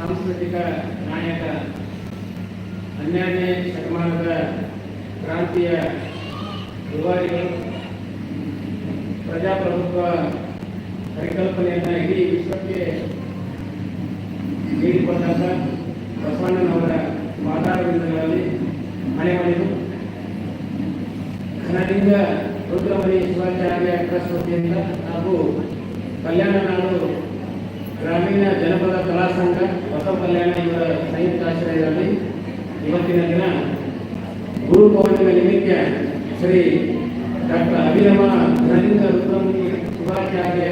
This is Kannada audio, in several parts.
ಸಾಂಸ್ಕೃತಿಕ ನಾಯಕ, ಹನ್ನೆರಡನೇ ಶತಮಾನದ ಕ್ರಾಂತಿಯ ಯುವಾರಿಗಳು ಪ್ರಜಾಪ್ರಭುತ್ವ ಪರಿಕಲ್ಪನೆಯನ್ನು ಇಡೀ ವಿಶ್ವಕ್ಕೆ ನೀಡಿಕೊಂಡಾಗ ಬಸವಣ್ಣನವರ ಮಾತಾಡೋದ್ರಲ್ಲಿ ಮನೆ ಮಾಡಿತು ಕನ್ನಡಿಗ ರುದ್ರಮಣಿ ಶಿವಾಚಾರ್ಯ ಟ್ರಸ್ಟ್ ವತಿಯಿಂದ ಹಾಗೂ ಕಲ್ಯಾಣ ನಾಡು ಗ್ರಾಮೀಣ ಜನಪದ ಕಲಾ ಸಂಘ ಹೊಸ ಕಲ್ಯಾಣ ಇವರ ಸಂಯುಕ್ತ ಆಶ್ರಯದಲ್ಲಿ ಇವತ್ತಿನ ದಿನ ಗುರು ಪೌರ್ಣಿಮೆ ನಿಮಿತ್ತ ಶ್ರೀ ಡಾಕ್ಟರ್ ಅಭಿನವ ಧನಲಿಂಗ ರುದ್ರಮುನಿ ಶಿವಾಚಾರ್ಯ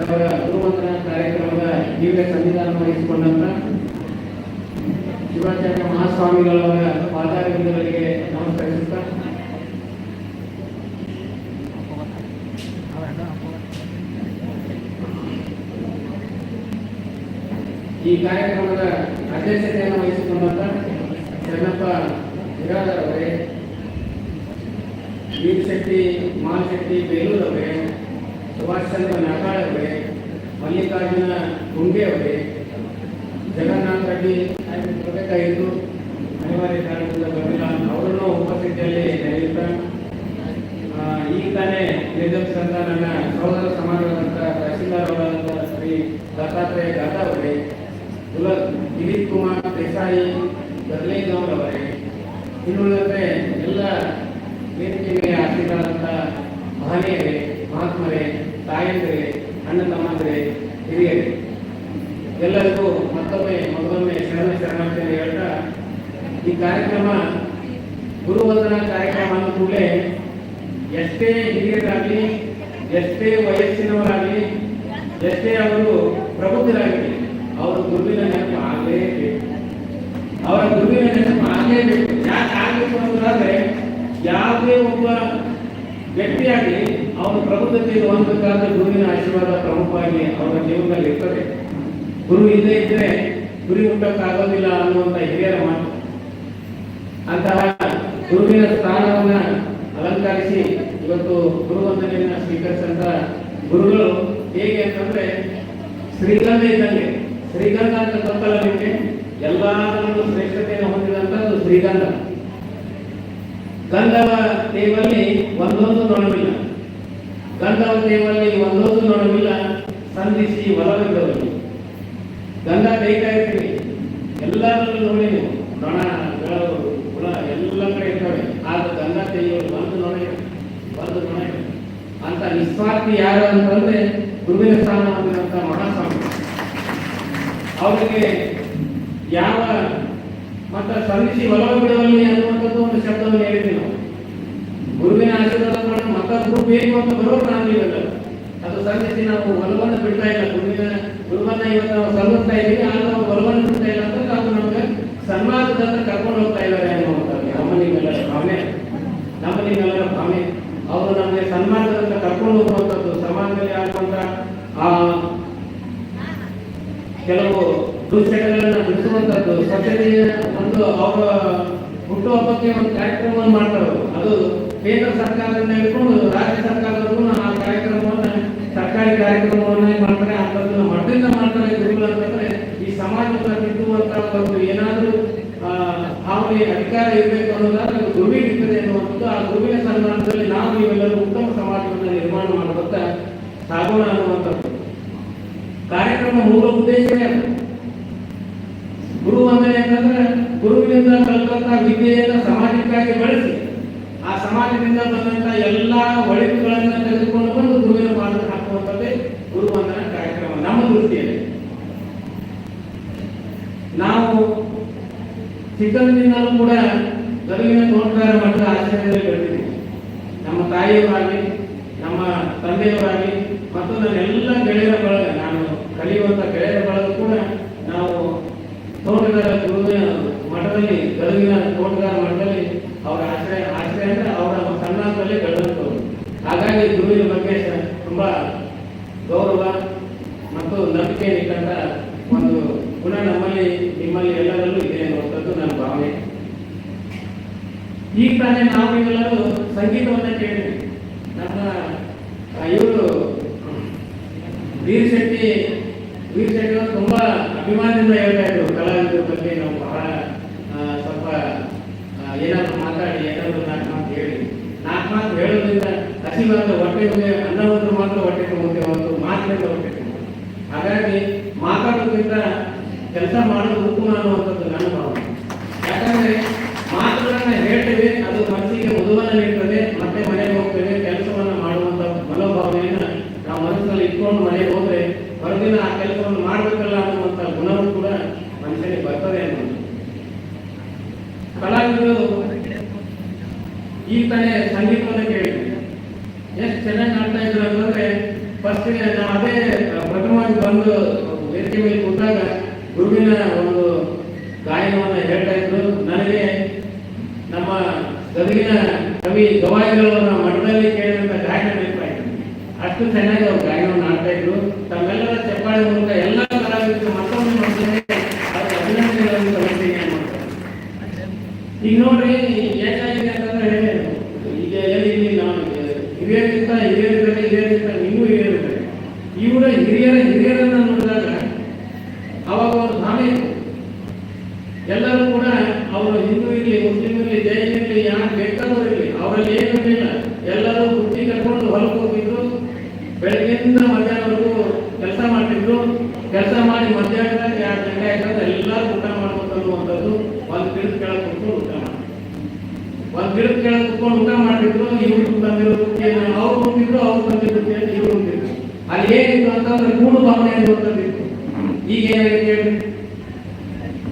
ಅವರ ಗುರುವಂದನ ಕಾರ್ಯಕ್ರಮದ ದಿವ್ಯ ಸಂವಿಧಾನ ವಹಿಸಿಕೊಂಡಂತ ಶಿವಾಚಾರ್ಯ ಮಹಾಸ್ವಾಮಿಗಳವರ ಪಾದಾರವಿಂದಗಳಿಗೆ ನಮಸ್ಕರಿಸುತ್ತಾ ಈ ಕಾರ್ಯಕ್ರಮದ ಅಧ್ಯಕ್ಷತೆಯನ್ನು ವಹಿಸಿಕೊಂಡಂತ ಚೆನ್ನಪ್ಪ ಅವರೇ ವೀರ್ ಶೆಟ್ಟಿ ಮಾಲ್ ಶೆಟ್ಟಿ ಬೇಲೂರ್ ಅವರೇ, ಸುಭಾಷ್ ಚಂದ್ರ ನಾಗಾಳ್ ಅವರೇ, ಮಲ್ಲಿಕಾರ್ಜುನ ಗುಂಗೆ ಅವರೇ, ಜಗನ್ನಾಥ್ ರೆಡ್ಡಿ ಬರಬೇಕಾಗಿದ್ದು ಅನಿವಾರ್ಯ ಕಾರಣದಿಂದ ಬರಲಿಲ್ಲ ಅವರನ್ನು ಉಪಸ್ಥಿತಿಯಲ್ಲಿ ನಡೆಯುತ್ತಾ ಈಗ ತಾನೇ ನಿರ್ಗಮಿಸಿದಂಥ ನನ್ನ ಸಹೋದರ ಸಮಾಜವಾದಂಥ ತಹಸೀಲ್ದಾರ್ ಶ್ರೀ ದತ್ತಾತ್ರೇಯ ಗಾತಾ ಅವರೇ ಕುಲ ದಿಲೀಪ್ ಕುಮಾರ್ ದೇಸಾಯಿ ಗದ್ಲೇಗೌಡ್ ಅವರೇ ಇನ್ನುಳಿದಂತೆ ಎಲ್ಲ ವೇದಿಕೆ ಮೇಲೆ ಆಸೀನರಾದಂಥ ಮಹನೀಯರೇ, ಮಹಾತ್ಮರೇ, ತಾಯಂದಿರೇ ಅಣ್ಣ ತಮ್ಮಂದಿರೇ ಹಿರಿಯರೇ. ಎಲ್ಲರಿಗೂ ಮತ್ತೊಮ್ಮೆ ಮತ್ತೊಮ್ಮೆ ಶರಣ ಶರಣಾರ್ಥಿಯನ್ನು ಹೇಳ್ತಾ, ಈ ಕಾರ್ಯಕ್ರಮ, ಗುರುವಂದನಾ ಕಾರ್ಯಕ್ರಮ ಅಂದ ಕೂಡಲೇ ಎಷ್ಟೇ ಹಿರಿಯರಾಗಲಿ, ಎಷ್ಟೇ ವಯಸ್ಸಿನವರಾಗಲಿ, ಎಷ್ಟೇ ಅವರು ಪ್ರಬುದ್ಧರಾಗಲಿ, ಅವರು ಗುರುವಿನ ಅವರ ಗುರುವಿನ ಆಗಲೇಬೇಕು ಯಾಕೆ ಆಗಬೇಕು ಅನ್ನೋದಾದ್ರೆ, ಯಾವುದೇ ಒಬ್ಬ ವ್ಯಕ್ತಿಯಾಗಿ ಅವನ ಪ್ರಬುದ್ಧತೆ ಹೊಂದಬೇಕಾದ್ರೆ ಗುರುವಿನ ಆಶೀರ್ವಾದ ಪ್ರಮುಖವಾಗಿ ಅವರ ಜೀವನದಲ್ಲಿ ಇರ್ತದೆ. ಗುರು ಇಲ್ಲದೆ ಇದ್ರೆ ಗುರಿ ಹುಟ್ಟಕ್ಕಾಗೋದಿಲ್ಲ ಅನ್ನುವಂಥ ಹಿರಿಯರ ಮಾತು. ಅಂತಹ ಗುರುವಿನ ಸ್ಥಾನವನ್ನ ಅಲಂಕರಿಸಿ ಇವತ್ತು ಗುರುವಂದನೆಯನ್ನ ಸ್ವೀಕರಿಸಿದಂತ ಗುರುಗಳು ಹೇಗೆ ಅಂತಂದ್ರೆ ಶ್ರೀಗಂಧ ಇದ್ದಂಗೆ. ಶ್ರೀಗಂಧ ಅಂತ ಗೊತ್ತಲ್ಲ ನಿಮಗೆ? ಎಲ್ಲದರಲ್ಲೂ ಶ್ರೇಷ್ಠತೆಯನ್ನು ಹೊಂದಿದಂಥದ್ದು ಶ್ರೀಗಂಧ ಗಂಧವ ತೇವಲ್ಲಿ ಒಂದೊಂದು ನೊಣವಿಲ್ಲ ಗಂಧವ ತೇವಲ್ಲಿ ಒಂದೊಂದು ನೊಣವಿಲ್ಲ ಸಂಧಿಸಿ ಒಲವಿದ್ದವಲ್ಲಿ ಗಂಧ ಬೇಕಾ ಇರ್ತೀವಿ. ಎಲ್ಲದರಲ್ಲೂ ನೋಡಿ ನೀವು. ನೊಣ ಎಲ್ಲ ಕಡೆ ಇರ್ತವೆ. ಆದ್ರೆ ಗಂಧ ತೆಗೆಯೋದು ಒಂದು ಇದೆ. ಒಂದು ನೊಣ ಅಂತ ನಿಸ್ವಾರ್ಥಿ ಯಾರು ಅಂತಂದ್ರೆ ಗುರುವಿನ ಸ್ಥಾನ ಹೊಂದಿದಂಥ ನೊಣ ಸ್ವಾಮಿ. ಅವರಿಗೆ ಯಾವ ಮತ್ತ ಸಂಧಿಸಿ ಒಲವ ಬಿಡುವಲ್ಲಿ ಅನ್ನುವಂಥದ್ದು ಒಂದು ಶಬ್ದವನ್ನು ಹೇಳಿದ್ವಿ ನಾವು. ಗುರುವಿನ ಆಶೀರ್ವಾದ ಪಡೆದು ಮತ್ತೊಬ್ಬರು ಬೇಕು ಅಂತ ಬರೋರು ಇಲ್ಲ ಅದು ಸಂಧಿಸಿ ನಾವು ಒಲವನ್ನು ಬಿಡ್ತಾ ಇಲ್ಲ. ಗುರುವಿನ ಗುರುವನ್ನ ಇವತ್ತು ನಾವು ಸಲ್ಲಿಸ್ತಾ ಇದ್ದೀವಿ ಆದ್ರೆ ನಾವು ಒಲವನ್ನು ಬಿಡ್ತಾ ಇಲ್ಲ ಅಂತಂದ್ರೆ ಅದು ನಮ್ಗೆ ಸನ್ಮಾನದ ಹತ್ರ ಕರ್ಕೊಂಡು ಹೋಗ್ತಾ ಇದ್ದಾರೆ ಅನ್ನುವಂಥದ್ದು. ನಮ್ಮನಿಗೆಲ್ಲರ ಭಾವನೆ. ನಮ್ಮನಿಗೆಲ್ಲರ ಭಾವನೆ. ಅವರು ನಮಗೆ ಸನ್ಮಾನದ ಹತ್ರ ಕರ್ಕೊಂಡು ಹೋಗುವಂಥದ್ದು, ಸಮಾಜದಲ್ಲಿ ಆಗುವಂತ ಆ ಕೆಲವು ದುಶ್ಚಟಗಳನ್ನ ಬಿಡಿಸುವಂತದ್ದು ಸ್ವಚ್ಛತೆಯ ಒಂದು ಅವರ ಹುಟ್ಟುಹಬ್ಬಕ್ಕೆ ಒಂದು ಕಾರ್ಯಕ್ರಮವನ್ನು ಮಾಡ್ತಾರೆ ಅದು ಕೇಂದ್ರ ಸರ್ಕಾರದಿಂದ ಹಿಡ್ಕೊಂಡು ರಾಜ್ಯ ಸರ್ಕಾರದವರೆಗೂ ಆ ಕಾರ್ಯಕ್ರಮವನ್ನ ಸರ್ಕಾರಿ ಕಾರ್ಯಕ್ರಮವನ್ನ ಏನ್ ಮಾಡ್ತಾರೆ ಅಂತದನ್ನ ಮಠದಿಂದ ಮಾಡ್ತಾರೆ ಗುರುಗಳು ಅಂತಂದ್ರೆ ಈ ಸಮಾಜದ ತಿದ್ದುವಂತ ಒಂದು ಏನಾದ್ರೂ ಆ, ಭಾವನೆ ಅಧಿಕಾರ ಇರಬೇಕು ಅನ್ನೋದಾದ್ರೆ ಅದು ಗುರುವಿಗೆ ಇರ್ತದೆ ಅನ್ನುವಂಥದ್ದು ಆ ಗುರುವಿನ ಸನ್ಮಾನದಲ್ಲಿ ನಾವು ನೀವೆಲ್ಲರೂ ಉತ್ತಮ ಸಮಾಜವನ್ನು ನಿರ್ಮಾಣ ಮಾಡುವಂತ ಸಾಗೋಣ ಅನ್ನುವಂಥದ್ದು ಕಾರ್ಯಕ್ರಮ ಮೂಲ ಉದ್ದೇಶವೇ ಅದು. ಗುರು ವಂದನೆ ಅಂತಂದ್ರೆ ಗುರುವಿನಿಂದ ಕಲಿತಂತ ವಿದ್ಯೆಯನ್ನ ಸಮಾಜಕ್ಕಾಗಿ ಬಳಸಿ ಆ ಸಮಾಜದಿಂದ ಬಂದಂತ ಎಲ್ಲಾ ಒಳಿತುಗಳನ್ನ ತೆಗೆದುಕೊಂಡು ಬಂದು ಗುರುವಿನ ಪಾದಕ್ಕೆ ಹಾಕುವಂಥದ್ದೇ ಗುರುವಂದನ ಕಾರ್ಯಕ್ರಮ. ನಮ್ಮ ದೃಷ್ಟಿಯಲ್ಲಿ. ನಾವು ಚಿಕ್ಕಂದಿನಿಂದಲೂ ಕೂಡ ಗದಗಿನ ತೋಟಗಾರ ಮಠದ ಆಶ್ರಯದಲ್ಲಿ ಬೆಳೆದಿದ್ದೀವಿ ನಮ್ಮ ತಾಯಿಯವರಾಗಿ ನಮ್ಮ ತಂದೆಯವರಾಗಲಿ ಮತ್ತು ನನ್ನ ಎಲ್ಲ ಗೆಳೆಯರ ಬಳಗ ನಾನು ಕಲಿಯುವಂತ ಗೆಳೆಯರ ಬಳಗ ಕೂಡ ನಾವು ತೋಟಗಾರ ಗುರುವಿನ ಮಠದಲ್ಲಿ ಗದಗಿನ ತೋಟಗಾರ ಮಠದಲ್ಲಿ ಅವರ ಆಶ್ರಯ ಆಶ್ರಯ ಅಂದ್ರೆ ಅವರ ಸಣ್ಣದಲ್ಲಿ ಬೆಳೆದಂಥವ್ರು ಹಾಗಾಗಿ ಗುರುವಿನ ಬಗ್ಗೆ ತುಂಬ ಗೌರವ ಮತ್ತು ನಂಬಿಕೆ ಇಟ್ಟಂತ ಒಂದು ಗುಣ ನಮ್ಮಲ್ಲಿ, ನಿಮ್ಮಲ್ಲಿ ಎಲ್ಲರಲ್ಲೂ ಇದೆ ಅನ್ನುವಂಥದ್ದು ನನ್ನ ಭಾವನೆ. ಈಗ ತಾನೇ ನಾವು ಎಲ್ಲರೂ ಸಂಗೀತವನ್ನು ಕೇಳಿದ್ವಿ ನಮ್ಮ ಇವರು ವೀರ್ ಶೆಟ್ಟಿ ವೀಕ್ಷಕರು ತುಂಬಾ ಅಭಿಮಾನದಿಂದ ಹೇಳ್ತಾ ಇದ್ರು ಕಲಾವಿದರ ಬಗ್ಗೆ ನಾವು ಬಹಳ ಆ, ಸ್ವಲ್ಪ ಆ, ಏನಾದ್ರು ಮಾತಾಡಿ ಏನಾದ್ರು ನಾಲ್ಕು ಮಾತು ಹೇಳಿ ನಾಲ್ಕು ಮಾತು ಹೇಳೋದ್ರಿಂದ ಹಸಿವಾದ ಹೊಟ್ಟೆ ಮುಂದೆ ಅನ್ನವನ್ನು ಮಾತ್ರ ಹೊಟ್ಟೆ ತುಂಬುತ್ತೆ ಹೊರತು ಮಾತಿನಿಂದ ಹೊಟ್ಟೆ ಹಾಗಾಗಿ ಮಾತಾಡೋದ್ರಿಂದ ಕೆಲಸ ಮಾಡೋದು ಉತ್ತಮ ಅನ್ನುವಂಥದ್ದು ನನ್ನ ಭಾವನೆ. ಯಾಕಂದ್ರೆ ಮಾತುಗಳನ್ನ ಹೇಳ್ತೇವೆ, ಅದು ಮನಸ್ಸಿಗೆ ಮುದುವನ್ನ ನೀಡ್ತದೆ ಮತ್ತೆ ಮನೆಗೆ ಹೋಗ್ತೇವೆ, ಕೆಲಸವನ್ನ ಮಾಡುವಂತ ಮನೋಭಾವನೆಯನ್ನ ನಾವು ಮನಸ್ಸಿನಲ್ಲಿ ಇಟ್ಕೊಂಡು ಮನೆಗೆ ಹೋದ್ರೆ ಹೊರದಿನ ಆ ಕೆಲಸವನ್ನು ಮಾಡಬೇಕಲ್ಲ ಅನ್ನುವಂಥ ಗುಣವೂ ಕೂಡ ಮನುಷ್ಯನಿಗೆ ಬರ್ತದೆ ಅನ್ನೋದು ಕಲಾವಿದರು ಈ ತಾನೇ ಎಷ್ಟು ಚೆನ್ನಾಗಿ ಆಡ್ತಾ ಇದ್ರು ಅಂತಂದ್ರೆ ಫಸ್ಟಿಗೆ ನಾವು ಅದೇ ಪ್ರಥಮವಾಗಿ ಬಂದು ವೇದಿಕೆ ಮೇಲೆ ಕೂತಾಗ ಗುರುವಿನ ಒಂದು ಗಾಯನವನ್ನು ಹೇಳ್ತಾ ಇದ್ರು. ನನಗೆ ನಮ್ಮ ಗದುಗಿನ ಕವಿ ಗವಾಯಿಗಳನ್ನ ಮಠದಲ್ಲಿ ಕೇಳಿದಂತ ಗಾಯನ ನೆನಪಾಯಿತು. ಅಷ್ಟು ಚೆನ್ನಾಗಿ ಅವ್ರು ಗಾಯನವನ್ನು ಆಡ್ತಾ ಇದ್ರು. ತಮ್ಮೆಲ್ಲರ ಚಪ್ಪಾಳೆ ಮೂಲಕ ಎಲ್ಲ ಕಲಾವಿದರು ಮತ್ತೊಮ್ಮೆ ಮಾಡ್ತೇನೆ ಅವ್ರಿಗೆ ಅಭಿನಂದನೆಗಳನ್ನು. ಈಗ ನೋಡ್ರಿ ಏನಾಗಿದೆ ಅಂತಂದ್ರೆ ಈಗ ಎಲ್ಲಿ ನಾವು ಹಿರಿಯರಿಗಿಂತ ಹಿರಿಯರಿದ್ದಾರೆ ಹಿರಿಯರಿಗಿಂತ ನೀವು ಹಿರಿಯರಿದ್ದಾರೆ ಇವರ ಹಿರಿಯರ ಹಿರಿಯರನ್ನ ನೋಡಿದಾಗ ಅವಾಗ ಒಂದು ಭಾವನೆ ಇತ್ತು ಎಲ್ಲರೂ ಕೂಡ ಅವರು ಹಿಂದೂ ಇರಲಿ ಮುಸ್ಲಿಂ ಇರಲಿ ಜೈನ್ ಇರಲಿ ಯಾರು ಬೇಕಾದರೂ ಇರಲಿ ಅವರಲ್ಲಿ ಏನು ಇರಲಿಲ್ಲ ಎಲ್ಲರೂ ಬುದ್ಧಿ ಕರ್ಕೊಂಡು ಹೊಲಕ್ಕೆ ಹೋಗಿದ್ರು ಬೆಳಗ್ಗೆಯಿಂದ ಮಧ್ಯಾಹ್ನವರೆಗೂ ಕೆಲಸ ಮಾಡ್ತಿದ್ರು ಕೆಲಸ ಮಾಡಿ ಮಧ್ಯಾಹ್ನದಾಗ ಎರಡು ಗಂಟೆ ಆಯ್ತಂದ್ರೆ ಎಲ್ಲರೂ ಊಟ ಮಾಡ್ಬೇಕು ಅನ್ನುವಂಥದ್ದು ಒಂದು ಗಿಡದ ಕೆಳಗೆ ಕುತ್ಕೊಂಡು ಊಟ ಮಾಡ್ತಾರೆ ಒಂದ್ ಗಿಡದ ಕೆಳಗೆ ಕುತ್ಕೊಂಡು ಊಟ ಮಾಡ್ತಿದ್ರು ಇವ್ರು ತಂದಿರೋದು ಅವ್ರು ಕುಂತಿದ್ರು ಅವ್ರು ತಂದಿದ್ರು ಇವ್ರು ಕುಂತಿದ್ರು ಅಲ್ಲಿ ಏನಿತ್ತು ಅಂತಂದ್ರೆ ಕೂಡು ಭಾವನೆ ಅನ್ನುವಂಥದ್ದು ಈಗ ಏನಾಗಿದೆ ಹೇಳಿ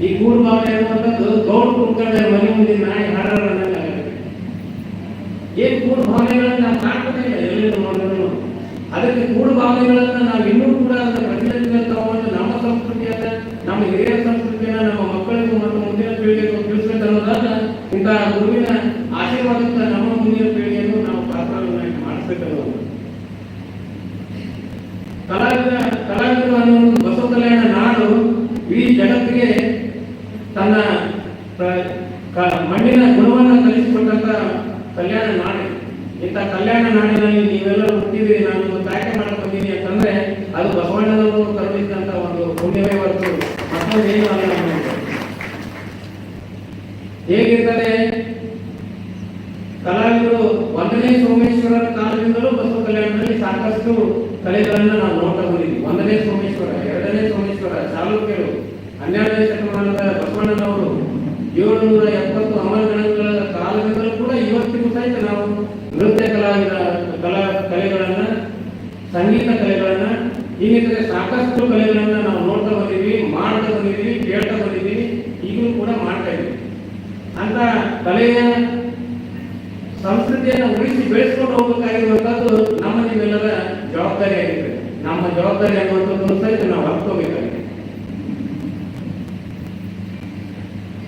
ಈ ಕೂಡು ಭಾವನೆ ಅನ್ನುವಂಥದ್ದು ಗೌಡ್ ಕುತ್ಕೊಂಡೆ ಮನೆ ಮುಂದೆ ನಾಯಿ ಹಾಡೋಣ ಏನ್ ಕೂಡು ಭಾವನೆಗಳನ್ನ ನಾವು ಎಲ್ಲಿಂದ ನೋಡಿದ್ರು ಅದಕ್ಕೆ ಕೂಡು ಭಾವನೆಗಳನ್ನ ನಾವು ಇನ್ನೂ ಕೂಡ ಅದನ್ನ ಪ್ರತಿನಿಧಿಗಳ ತಗೊಂಡು ನಮ್ಮ ನಮ್ಮ ಹಿರಿಯ ಸಂಸ್ಕೃತಿಯನ್ನ ನಮ್ಮ ಮಕ್ಕಳಿಗೂ ಮತ್ತು ಮುಂದಿನ ಪೀಳಿಗೆಗೂ ತಿಳಿಸ್ಬೇಕು ಅನ್ನೋದಾದ ಇಂತಹ ಗುರುವಿನ ಆಶೀರ್ವಾದದಿಂದ ನಮ್ಮ ಮುಂದಿನ ಪೀಳಿಗೆಯನ್ನು ನಾವು ಪಾತ್ರವನ್ನಾಗಿ ಮಾಡಿಸ್ಬೇಕನ್ನೋದು ಕಲಾವಿದ ಕಲಾವಿದರು ಅನ್ನೋ ಒಂದು ಬಸವ ಕಲ್ಯಾಣ ನಾಡು ಇಡೀ ಜಗತ್ತಿಗೆ ತನ್ನ ಮಣ್ಣಿನ ಗುಣವನ್ನು ಕಲಿಸಿಕೊಟ್ಟಂತ ಕಲ್ಯಾಣ ನಾಡು. ಇಂಥ ಕಲ್ಯಾಣ ನಾಡಿನಲ್ಲಿ ನೀವೆಲ್ಲರೂ ಹುಟ್ಟಿದಿರಿ ನಾನು ಆಯ್ಕೆ ಮಾಡಕ್ ಬಂದೀನಿ ಅಂತಂದ್ರೆ ಅದು ಬಸವಣ್ಣನವರು ಕರುಣಿಸಿದಂತ ಒಂದು ಪುಣ್ಯವೇ ಹೊರತು ಮತ್ತೊಂದು ಏನು ಅಲ್ಲ ನಮಗೆ. ಹೇಗಿರ್ತಾರೆ ಕಲಾವಿದರು ಒಂದನೇ ಸೋಮೇಶ್ವರರ ಕಾಲದಿಂದಲೂ ಬಸವ ಕಲ್ಯಾಣದಲ್ಲಿ ಸಾಕಷ್ಟು ಕಲೆಗಳನ್ನ ನಾವು ನೋಡ್ತಾ ಬಂದಿದ್ವಿ ಒಂದನೇ ಸೋಮೇಶ್ವರ ಎರಡನೇ ಸೋಮೇಶ್ವರ ಚಾಲುಕ್ಯರು ಹನ್ನೆರಡನೇ ಶತಮಾನದ ಬಸವಣ್ಣನವರು ಏಳುನೂರ ಎಪ್ಪತ್ತು ಅಮರಗಣಗಳ ಕಾಲದಿಂದಲೂ ಕೂಡ ಇವತ್ತಿಗೂ ಸಹಿತ ನಾವು ನೃತ್ಯ ಕಲಾವಿದ ಕಲಾ ಕಲೆಗಳನ್ನು, ಸಂಗೀತ ಕಲೆಗಳನ್ನ, ಇನ್ನಿತರೆ ಸಾಕಷ್ಟು ಕಲೆಗಳನ್ನು ನಾವು ನೋಡ್ತಾ ಬಂದಿದ್ವಿ, ಮಾಡ್ತಾ ಬಂದಿದ್ವಿ, ಕೇಳ್ತಾ ಬಂದಿದ್ವಿ, ಈಗಲೂ ಕೂಡ ಮಾಡ್ತಾ ಇದ್ವಿ. ಅಂತ ಕಲೆಯ ಸಂಸ್ಕೃತಿಯನ್ನು ಉಳಿಸಿ ಬೆಳೆಸ್ಕೊಂಡು ಹೋಗಬೇಕಾಗಿರುವಂತದ್ದು ನಮ್ಮ ನಿಮ್ಮೆಲ್ಲರ ಜವಾಬ್ದಾರಿ ಆಗಿದೆ ನಮ್ಮ ಜವಾಬ್ದಾರಿ ಅನ್ನುವಂಥದ್ದು ಸಹಿತ ನಾವು ಅರ್ಥಕೋಬೇಕಾಗಿದೆ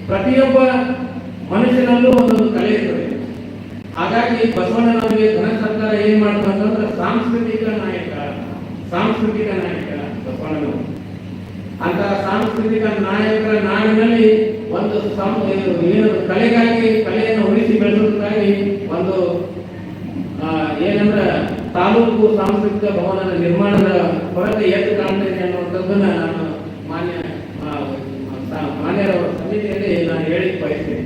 ಪ್ರತಿಯೊಬ್ಬ ಮನುಷ್ಯನಲ್ಲೂ ಒಂದೊಂದು ಕಲೆ ಇರ್ತದೆ. ಹಾಗಾಗಿ ಬಸವಣ್ಣನವರಿಗೆ ಧನ ಸರ್ಕಾರ ಏನ್ ಮಾಡ್ತು ಅಂತಂದ್ರೆ ಸಾಂಸ್ಕೃತಿಕ ನಾಯಕ ಸಾಂಸ್ಕೃತಿಕ ನಾಯಕ ಬಸವಣ್ಣನವರು. ಅಂತ ಸಾಂಸ್ಕೃತಿಕ ನಾಯಕರ ನಾಡಿನಲ್ಲಿ ಒಂದು ಏನು ಕಲೆಗಾಗಿ ಕಲೆಯನ್ನು ಉಳಿಸಿ ಬೆಳೆಸೋದಕ್ಕಾಗಿ ಒಂದು ಏನಂದ್ರೆ ತಾಲೂಕು ಸಾಂಸ್ಕೃತಿಕ ಭವನದ ನಿರ್ಮಾಣದ ಕೊರತೆ ಎದ್ದು ಕಾಣ್ತೇನೆ ಅನ್ನುವಂಥದ್ದನ್ನ ನಾನು ಮಾನ್ಯ ಆ, ಸ- ಮಾನ್ಯರವರ ಸಮಿತಿಯಲ್ಲಿ ನಾನು ಹೇಳಿ ಬಯಸ್ತೇನೆ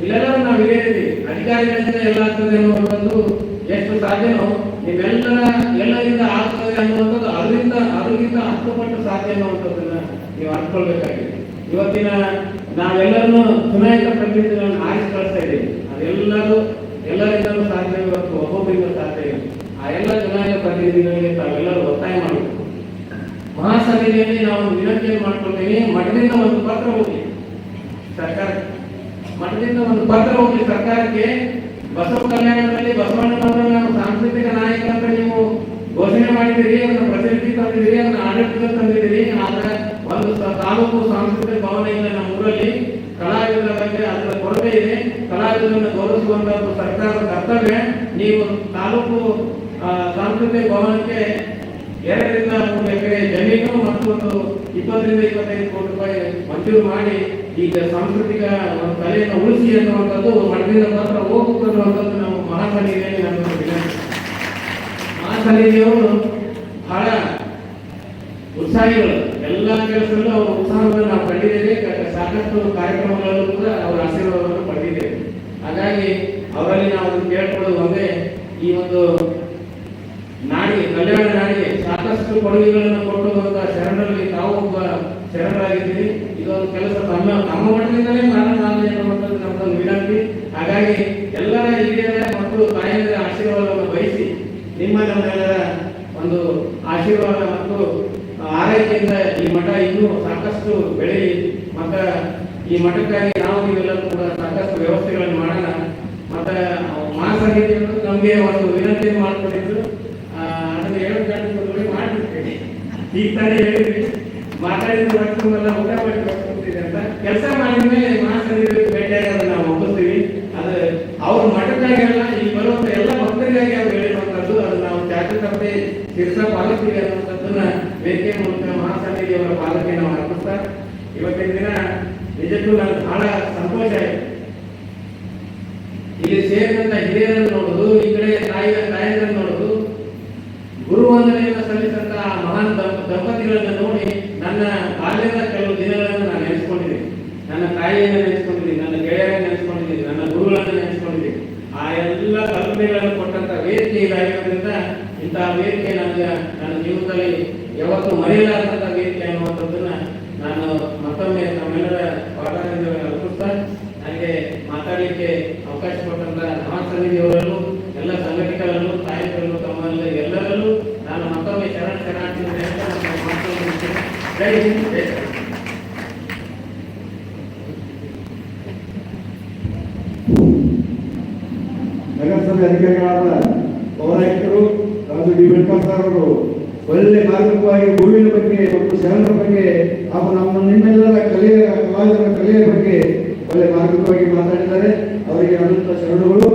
ಇಲ್ಲೆಲ್ಲರೂ ನಾವು ಹಿರಿಯರಿದ್ದೀವಿ ಅಧಿಕಾರಿಗಳಿಂದ ಎಲ್ಲ ಆಗ್ತದೆ ಅನ್ನುವಂಥದ್ದು ಎಷ್ಟು ಸಾಧ್ಯನೋ ನೀವೆಲ್ಲರ ಎಲ್ಲರಿಂದ ಆಗ್ತದೆ ಅನ್ನುವಂಥದ್ದು ಅದರಿಂದ ಅದರಿಂದ ಹತ್ತು ಪಟ್ಟು ಸಾಧ್ಯ ಅನ್ನುವಂಥದ್ದನ್ನ ನೀವು ಅರ್ಥಕೊಳ್ಬೇಕಾಗಿದೆ ಇವತ್ತಿನ ನಾವೆಲ್ಲರನ್ನು ಚುನಾಯಿತ ಪ್ರತಿನಿಧಿಗಳನ್ನು ಆರಿಸಿ ಕಳಿಸ್ತಾ ಇದ್ದೀವಿ. ಅದೆಲ್ಲರೂ ಎಲ್ಲರಿಂದಲೂ ಸಾಧ್ಯ ಇವತ್ತು ಒಬ್ಬೊಬ್ಬರಿಂದ ಸಾಧ್ಯ ಇಲ್ಲ. ಆ ಎಲ್ಲ ಚುನಾಯಿತ ಪ್ರತಿನಿಧಿಗಳಿಗೆ ತಾವೆಲ್ಲರೂ ಒತ್ತಾಯ ಮಾಡಬೇಕು. ಮಹಾಸಭೆಯಲ್ಲಿ ನಾವು ವಿನಂತಿಯನ್ನು ಮಾಡ್ಕೊಳ್ತೀವಿ. ಮಠದಿಂದ ಒಂದು ಪತ್ರ ಹೋಗಿ ಸರ್ಕಾರ ಮಠದಿಂದ ಒಂದು ಪತ್ರ ಹೋಗಿ ಸರ್ಕಾರಕ್ಕೆ. ಬಸವ ಕಲ್ಯಾಣದಲ್ಲಿ ಬಸವಣ್ಣ ಸಾಂಸ್ಕೃತಿಕ ನಾಯಕ ಅಂತ ನೀವು ಘೋಷಣೆ ಮಾಡಿದಿರಿ ಅದನ್ನ ಪ್ರಸಿದ್ಧಿ ತಂದಿದ್ದೀರಿ ಅದನ್ನ ಆಡಳಿತ ತಂದಿದ್ದೀರಿ. ಆದರೆ ಒಂದು ತಾಲೂಕು ಸಾಂಸ್ಕೃತಿಕ ಭವನ ಇಲ್ಲ ನಮ್ಮ ಊರಲ್ಲಿ. ಕಲಾವಿದರ ಬಗ್ಗೆ ಅದರ ಕೊರತೆ ಇದೆ. ಕಲಾವಿದರನ್ನು ಗೌರವಿಸುವಂತ ಸರ್ಕಾರದ ಕರ್ತವ್ಯ. ನೀವು ತಾಲೂಕು ಸಾಂಸ್ಕೃತಿಕ ಭವನಕ್ಕೆ ಎರಡರಿಂದ ಮೂರು ಎಕರೆ ಜಮೀನು ಮತ್ತು ಒಂದು ಇಪ್ಪತ್ತರಿಂದ ಇಪ್ಪತ್ತೈದು ಕೋಟಿ ರೂಪಾಯಿ ಮಂಜೂರು ಮಾಡಿ ಈಗ ಸಾಂಸ್ಕೃತಿಕ ಒಂದು ಕಲೆಯನ್ನು ಉಳಿಸಿ ಅನ್ನುವಂಥದ್ದು ಮಠದಿಂದ ಮಾತ್ರ ಹೋಗುತ್ತೆ ಅನ್ನುವಂಥದ್ದು ನಾವು ಮಹಾಸನ್ನಿಧಿಯಲ್ಲಿ ನಮ್ಮ ಮಹಾಸನ್ನಿಧಿಯವರು ಬಹಳ ಉತ್ಸಾಹಿಗಳು. ಎಲ್ಲ ಕೆಲಸದಲ್ಲೂ ಅವರ ಉತ್ಸಾಹವನ್ನು ನಾವು ಕಂಡಿದ್ದೇವೆ. ಸಾಕಷ್ಟು ಕಾರ್ಯಕ್ರಮಗಳಲ್ಲೂ ಕೂಡ ಅವರ ಆಶೀರ್ವಾದವನ್ನು ಪಡೆದಿದ್ದೇವೆ. ಹಾಗಾಗಿ ಅವರಲ್ಲಿ ನಾವು ಕೇಳ್ಕೊಳ್ಳೋದು ಒಂದೇ ಈ ಒಂದು ನಾಡಿಗೆ ಕಲ್ಯಾಣ ನಾಡಿಗೆ ಸಾಕಷ್ಟು ಕೊಡುಗೆಗಳನ್ನು ಕೊಟ್ಟುವಂತ ಶರಣರಲ್ಲಿ ತಾವು ಒಬ್ಬ ಶರಣರಾಗಿದ್ದೀರಿ. ಇದೊಂದು ಕೆಲಸ ತಮ್ಮ ತಮ್ಮ ಮಟ್ಟದಿಂದಲೇ ನಾನು ಎನ್ನುವಂಥದ್ದು ನಮ್ಮದೊಂದು ವಿನಂತಿ. ಹಾಗಾಗಿ ಎಲ್ಲರ ಹಿರಿಯರ ಮತ್ತು ತಾಯಂದಿರ ಆಶೀರ್ವಾದವನ್ನು ಬಯಸಿ ನಿಮ್ಮ ನಮ್ಮೆಲ್ಲರ ಒಂದು ಆಶೀರ್ವಾದ ಮತ್ತು ಆರೈಕೆಯಿಂದ ಈ ಮಠ ಇನ್ನೂ ಸಾಕಷ್ಟು ಬೆಳೆಯಿ ಮತ್ತ ಈ ಮಠಕ್ಕಾಗಿ ನಾವು ನೀವೆಲ್ಲರೂ ಕೂಡ ಸಾಕಷ್ಟು ವ್ಯವಸ್ಥೆಗಳನ್ನು ಮಾಡೋಣ. ಮತ್ತೆ ಅಂತ ನಮಗೆ ಒಂದು ವಿನಂತಿ ಮಾಡಿಕೊಂಡಿದ್ರು ಅದನ್ನು ಅದನ್ನ ಹೇಳೋ ಕಾರಣಕ್ಕೆ ಮಾಡ್ಬಿಡ್ತೀವಿ ಈಗ ತಾನೇ ಹೇಳಿದ್ವಿ ಮಾತಾಡಿದ ಮಕ್ಕಳೆಲ್ಲ ಊಟ ಮಾಡಿ ಅಂತ. ಕೆಲಸ ಮಾಡಿದ ಮೇಲೆ ಮಹಾಸಂಗೀತರಿಗೆ ಭೇಟಿಯಾಗೋದು ನಾವು ಒಪ್ಪಿಸ್ತೀವಿ ಅದು ಅವ್ರ ಮಠಕ್ಕಾಗಿ ಅಲ್ಲ ಈ ಬರುವಂತ ಎಲ್ಲ ಭಕ್ತರಿಗಾಗಿ ಅವ್ರು ಹೇಳಿರುವಂತದ್ದು ಅದು ನಾವು ಜಾಗೃತತೆ ಶಿರ್ಸ ಪಾಲಿಸ್ತೀವಿ ಅನ್ನುವಂಥದ್ದನ್ನ ವೇದಿಕೆ ಮೂಲಕ ಮಹಾಸನ್ನಿಧಿ ಅವರ ನಾವು ಅರ್ಪಿಸ್ತಾ, ಇವತ್ತಿನ ದಿನ ನಿಜಕ್ಕೂ ನನಗೆ ಬಹಳ ಸಂತೋಷ ಆಯ್ತು. ಇಲ್ಲಿ ಸೇರಿದಂತ ಹಿರಿಯರನ್ನು ನೋಡುದು ಈ ಕಡೆ ತಾಯಿ ತಾಯಂದ್ರನ್ನು ನೋಡುದು ಗುರು ವಂದನೆಯನ್ನು ಸಲ್ಲಿಸಂತ ಆ ಮಹಾನ್ ದಂಪ- ದಂಪತಿಗಳನ್ನ ನೋಡಿ ನನ್ನ ಬಾಲ್ಯದ ಕೆಲವು ದಿನಗಳನ್ನು ನಾನು ನೆನೆಸ್ಕೊಂಡಿದ್ದೀನಿ ನನ್ನ ತಾಯಿಯನ್ನು ನೆನೆಸ್ಕೊಂಡಿದ್ದೀನಿ, ನನ್ನ ಗೆಳೆಯರನ್ನು ನೆನೆಸ್ಕೊಂಡಿದ್ದೀನಿ, ನನ್ನ ಗುರುಗಳನ್ನು ನೆನೆಸ್ಕೊಂಡಿದ್ದೀನಿ ಆ ಎಲ್ಲ ಕಲ್ಪನೆಗಳನ್ನು ಕೊಟ್ಟಂತ ವೇದಿಕೆ ಇದಾಗಿರೋದ್ರಿಂದ ಇಂತಹ ವೇದಿಕೆ ನನಗೆ ನನ್ನ ಜೀವನದಲ್ಲಿ ಯಾವತ್ತೂ ಮರೆಯಲಾದಂತ ವೇದಿಕೆ ಅನ್ನುವಂಥದ್ದನ್ನ ನಾನು ಮತ್ತೊಮ್ಮೆ ತಮ್ಮೆಲ್ಲರ ಪಾಠದಿಂದ ಅರ್ಪಿಸ್ತಾ, ನನಗೆ ಮಾತಾಡಲಿಕ್ಕೆ ಅವಕಾಶ ಕೊಟ್ಟಂತ ಮಹಾಸನ್ನಿಧಿಯವರಲ್ಲೂ ಎಲ್ಲ ಸಂಘಟಕರಲ್ಲೂ, ತಾಯಂದಿರಲ್ಲೂ, ತಮ್ಮಲ್ಲಿ ಎಲ್ಲರಲ್ಲೂ ನಾನು ಮತ್ತೊಮ್ಮೆ ಶರಣ ಮುಗಿಸ್ತೇನೆ. ಜೈ ಹಿಂದ್, ಜೈ ನಗರಸಭೆ ಅಧಿಕಾರಿಗಳಾದ ಪೌರಾಯುಕ್ತರು ರಾಜು ಡಿ ಅವರು ಒಳ್ಳೆ ಮಾರ್ಗವಾಗಿ ಭೂಮಿಯ ಬಗ್ಗೆ ಮತ್ತು ಶರಣರ ಬಗ್ಗೆ ಹಾಗೂ ನಮ್ಮ ನಿಮ್ಮೆಲ್ಲರ ಕಲೆಯ ಕಲಾವಿದರ ಕಲೆಯ ಬಗ್ಗೆ ಒಳ್ಳೆ ಮಾರ್ಗವಾಗಿ ಮಾತಾಡಿದ್ದಾರೆ. ಅವರಿಗೆ ಅನಂತ ಶರಣುಗಳು.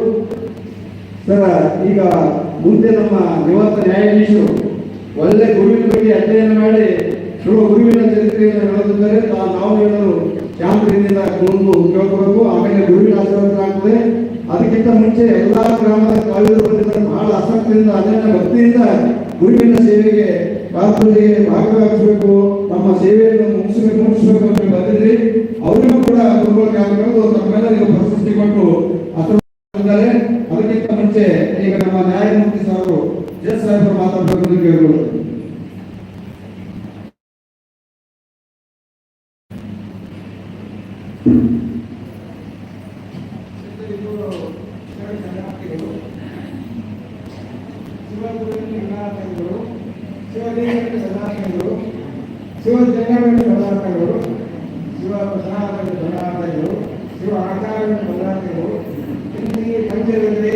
ಸರ, ಈಗ ಮುಂದೆ ನಮ್ಮ ನಿವಾಸ ನ್ಯಾಯಾಧೀಶರು ಒಳ್ಳೆ ಗುರುವಿನ ಬಗ್ಗೆ ಅಧ್ಯಯನ ಮಾಡಿ ಶುಭ ಗುರುವಿನ ಚರಿತ್ರೆಯನ್ನು ಹೇಳುತ್ತಿದ್ದಾರೆ. ನಾವು ಹೇಳಲು ಶಾಂತಿಯಿಂದ ಮುಂದೆ ಕೇಳ್ಕೋಬೇಕು, ಆಮೇಲೆ ಗುರುವಿನ ಆಶೀರ್ವಾದ ಆಗ್ತದೆ ಅದಕ್ಕಿಂತ ಮುಂಚೆ ಎಲ್ಲಾ ಬಂದಿದ್ದಾರೆ ಬಹಳ ಆಸಕ್ತಿಯಿಂದ ಅನನ್ಯ ಭಕ್ತಿಯಿಂದ ಗುರುವಿನ ಸೇವೆಗೆ ಪಾಲ್ಗೊಳ್ಳಿಗೆ ಭಾಗವಹಿಸಬೇಕು. ನಮ್ಮ ಸೇವೆಯನ್ನು ಮುಗಿಸಬೇಕು ಮುಗಿಸಬೇಕು ಅಂತ ಬಂದಿದ್ರಿ. ಅವರಿಗೂ ಕೂಡ ಗುರುಗಳಿಗೆ ಆಗಬೇಕು ತಮ್ಮೆಲ್ಲರಿಗೂ ಪ್ರಶಸ್ತಿ ಕೊಟ್ಟು ಇದ್ದಾರೆ ಅದಕ್ಕಿಂತ ಮುಂಚೆ ಈಗ ನಮ್ಮ ನ್ಯಾಯಮೂರ್ತಿ ಸಾರು ಜಸ್ ಸಾಹೇಬರು ಮಾತಾಡಬೇಕು ಅಂತ ಕೇಳ್ಬೋದು. ಶಿವಜನ್ಯವನ್ನು ಪದಾರ್ಥಗಳು ಶಿವ ಪ್ರಸಾದದ ಪದಾರ್ಥಗಳು ಶಿವ ಆಚಾರದ ಪದಾರ್ಥಗಳು ಇಲ್ಲಿ ಪಂಚದಲ್ಲಿ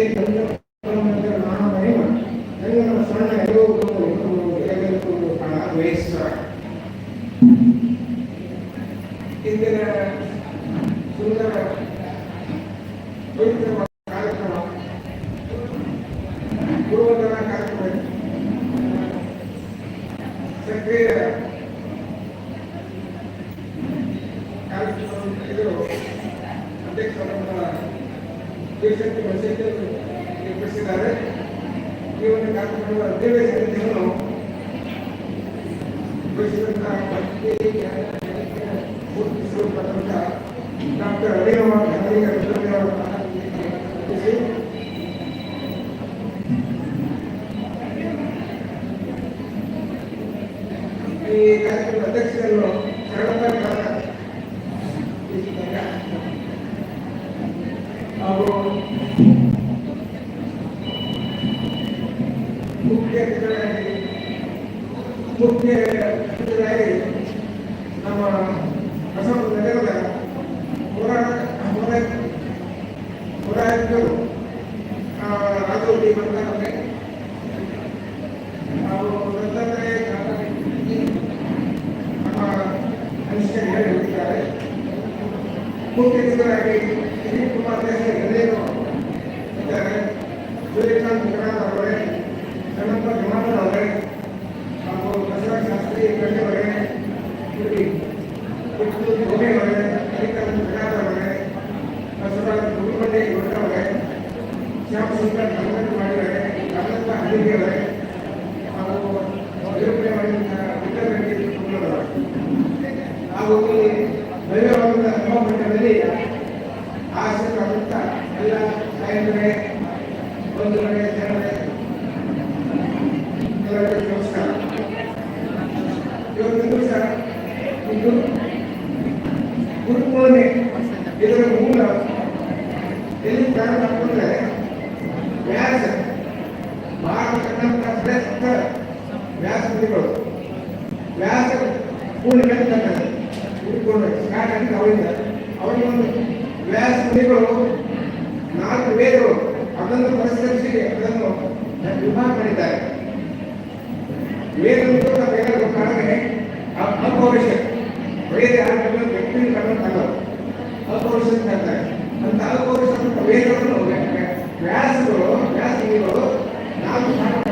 ಈ ಶರಣಪ್ಪ ಹಾಗೂ ಮುಖ್ಯ ಮುಖ್ಯ ನಮ್ಮ ಬಸವ ನಗರದ ಹೋರಾಟ ಹೋರಾಟ ಹೋರಾಟಗಳು ರಾಜು ಬರ್ತಾರೆ ಹಾಗೂ ದತ್ತಾತ್ರೇಯ ನಮ್ಮ ಅನಿಷ್ಟ ಹೇಳಿದ್ದಾರೆ ಮುಖ್ಯ ಅತಿಥಿಗಳಾಗಿ ದಿಲೀಪ್ ಕುಮಾರ್ ದೇಸಾಯಿ ಗದೇರು ಇದ್ದಾರೆ ಸೂರ್ಯಕಾಂತ್ ಜಗನ್ನಾಥ್ ಅವರೇ ಕಣ್ಣಪ್ಪ ಜಮಾದಾರ್ ಅವರೇ ಹಾಗೂ ಬಸವರಾಜ ಶಾಸ್ತ್ರಿ ಕಣ್ಣಿ ಅವರೇ ಇಲ್ಲಿ ಕುಟ್ಟು ಗೋಮೆ ಅವರೇ ಹರಿಕರಣ ಜಗನ್ನಾಥ್ ಅವರೇ ಬಸವರಾಜ ಗುರುಮಂಡೆ ಗೌಡ ಅವರೇ ಶ್ಯಾಮ ಸುಂದರ್ ಕನ್ನಡ ಮಾಡಿದರೆ ಕನ್ನಡ ಹಳ್ಳಿಗೆ ಅವರೇ ಹಾಗೂ ವಿರುಪಡೆ ಮಾಡಿದ ವಿಠಲ ರೆಡ್ಡಿ ಕುಟುಂಬದವರು ನಾವು ಇಲ್ಲಿ ಭವ್ಯವಾದ ಸಭಾಮಂಟಪದಲ್ಲಿ ಆಸಕ್ತ ಎಲ್ಲ ಸಾಯಂಕಾಲ ಒಂದು ಕಡೆ ಜನರೇ ಎಲ್ಲರಿಗೂ ನಮಸ್ಕಾರ. ಇವತ್ತು ದಿವಸ ಇದು ಗುರುಪೂರ್ಣೆ ಇದರ ಮೂಲ ಎಲ್ಲಿ ಪ್ರಾರಂಭ ಆಗ್ತಂದ್ರೆ ವ್ಯಾಸ, ಭಾರತ, ಕರ್ನಾಟಕ ವ್ಯಾಸ ಮುನಿಗಳು ವ್ಯಾಸ ಪೂರ್ಣಿಮೆ ಅಂತ ಗುರುಪೂರ್ಣೆ ಸ್ಟಾರ್ಟ್ ಅವರಿಂದ. ಅವರಿಗೆ ಒಂದು ವ್ಯಾಸ ನಾಲ್ಕು ವೇದಗಳು ಅದನ್ನು ಪರಿಷ್ಕರಿಸಿ ಅದನ್ನು ವಿಭಾಗ ಮಾಡಿದ್ದಾರೆ ವೇದ ನಾವೆಲ್ಲರೂ ಕಾರಣವೇ ಅಪೌರುಷ ವೇದ ಯಾರು ವ್ಯಕ್ತಿ ಕಂಡಂತಲ್ಲ ಅಪೌರುಷ ಅಂತ ಹೇಳ್ತಾರೆ ಅಂತ ಅಪೌರುಷ ಅಂತ ವೇದಗಳನ್ನು ವ್ಯಾಸಗಳು ವ್ಯಾಸಗಳು ನಾಲ್ಕು ಭಾಗ